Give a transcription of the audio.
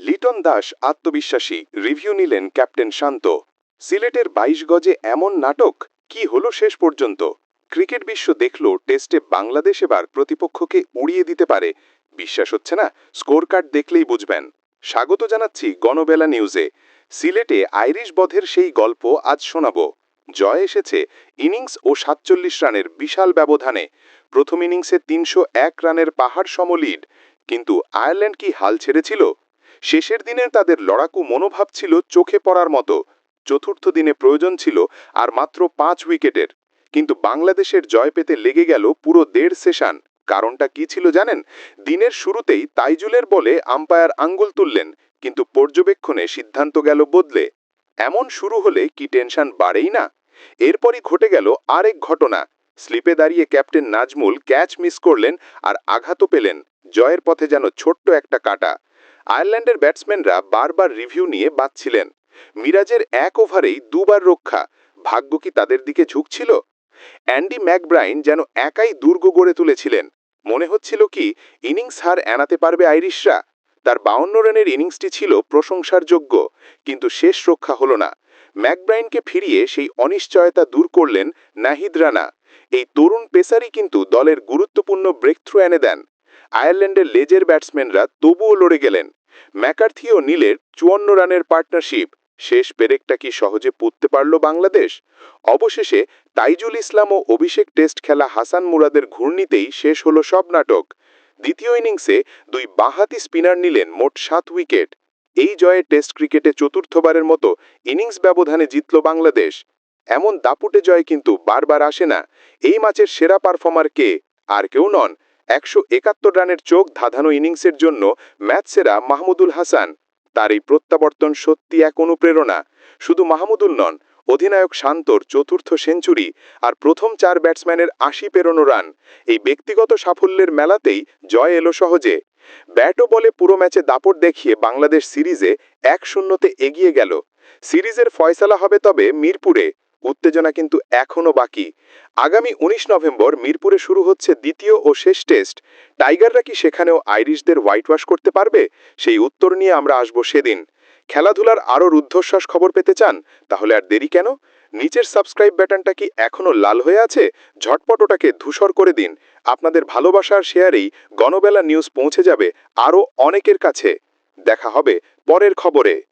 লিটন দাস আত্মবিশ্বাসী। রিভিউ নিলেন ক্যাপ্টেন শান্ত। সিলেটের বাইশ গজে এমন নাটক? কি হলো শেষ পর্যন্ত? ক্রিকেট বিশ্ব দেখল টেস্টে বাংলাদেশ এবার প্রতিপক্ষকে উড়িয়ে দিতে পারে। বিশ্বাস হচ্ছে না স্কোর কার্ড দেখলেই বুঝবেন। স্বাগত জানাচ্ছি গণবেলা নিউজে। সিলেটে আইরিশ বধের সেই গল্প আজ শোনাব। জয় এসেছে ইনিংস ও সাতচল্লিশ রানের বিশাল ব্যবধানে। প্রথম ইনিংসে তিনশো এক রানের পাহাড় সম লিড কিন্তু আয়ারল্যান্ড কি হাল ছেড়েছিল? শেষের দিনের তাদের লড়াকু মনোভাব ছিল চোখে পড়ার মতো। চতুর্থ দিনে প্রয়োজন ছিল আর মাত্র পাঁচ উইকেটের। কিন্তু বাংলাদেশের জয় পেতে লেগে গেল পুরো দেড় সেশন। কারণটা কি ছিল জানেন? দিনের শুরুতেই তাইজুলের বলে আম্পায়ার আঙ্গুল তুললেন, কিন্তু পর্যবেক্ষণে সিদ্ধান্ত গেল বদলে। এমন শুরু হলে কি টেনশন বাড়েই না? এরপরই ঘটে গেল আরেক ঘটনা। স্লিপে দাঁড়িয়ে ক্যাপ্টেন নাজমুল ক্যাচ মিস করলেন আর আঘাতও পেলেন। জয়ের পথে যেন ছোট্ট একটা কাটা। আয়ারল্যান্ডের ব্যাটসম্যানরা বারবার রিভিউ নিয়ে বাঁচছিলেন। মিরাজের এক ওভারেই দুবার রক্ষা। ভাগ্য কি তাদের দিকে ঝুঁকছিল? অ্যান্ডি ম্যাকব্রাইন যেন একাই দুর্গ গড়ে তুলেছিলেন। মনে হচ্ছিল কি, ইনিংস হার এনাতে পারবে আইরিশরা। তার বাউন্ন রানের ইনিংসটি ছিল প্রশংসার যোগ্য, কিন্তু শেষ রক্ষা হল না। ম্যাকব্রাইনকে ফিরিয়ে সেই অনিশ্চয়তা দূর করলেন নাহিদ রানা। এই তরুণ পেসারই কিন্তু দলের গুরুত্বপূর্ণ ব্রেকথ্রু এনে দেন। আয়ারল্যান্ডের লেজের ব্যাটসম্যানরা তবুও লড়ে গেলেন। ম্যাকার্থি ও নীলের চুয়ান্ন রানের পার্টনারশিপ। শেষ পেরেকটা কি সহজে পুঁততে পারল বাংলাদেশ? অবশেষে তাইজুল ইসলাম ও অভিষেক টেস্ট খেলা হাসান মুরাদের ঘূর্ণিতেই শেষ হলো সব নাটক। দ্বিতীয় ইনিংসে দুই বাঁহাতি স্পিনার নিলেন মোট সাত উইকেট। এই জয়ে টেস্ট ক্রিকেটে চতুর্থবারের মতো ইনিংস ব্যবধানে জিতল বাংলাদেশ। এমন দাপুটে জয় কিন্তু বারবার আসে না। এই ম্যাচের সেরা পারফর্মার কে? আর কেউ নন। একশো একাত্তর রানের চোখ ধাঁধানো ইনিংসের জন্য ম্যাচ সেরা মাহমুদুল হাসান। তার এই প্রত্যাবর্তন সত্যি এক অনুপ্রেরণা। শুধু মাহমুদুল নন, অধিনায়ক শান্তর চতুর্থ সেঞ্চুরি আর প্রথম চার ব্যাটসম্যানের আশি পেরোনো রান। এই ব্যক্তিগত সাফল্যের মেলাতেই জয় এলো সহজে। ব্যাটও বলে পুরো ম্যাচে দাপট দেখিয়ে বাংলাদেশ সিরিজে এক শূন্যতে এগিয়ে গেল। সিরিজের ফয়সালা হবে তবে মিরপুরে। উত্তেজনা কিন্তু এখনও বাকি। আগামী ১৯ নভেম্বর মিরপুরে শুরু হচ্ছে দ্বিতীয় ও শেষ টেস্ট। টাইগাররা কি সেখানেও আইরিশদের হোয়াইট ওয়াশ করতে পারবে? সেই উত্তর নিয়ে আমরা আসব সেদিন। খেলাধুলার আরও রুদ্ধশ্বাস খবর পেতে চান? তাহলে আর দেরি কেন? নিচের সাবস্ক্রাইব ব্যাটনটা কি এখনও লাল হয়ে আছে? ঝটপট ওটাকে ধূসর করে দিন। আপনাদের ভালোবাসার শেয়ারেই গণবেলা নিউজ পৌঁছে যাবে আরও অনেকের কাছে। দেখা হবে পরের খবরে।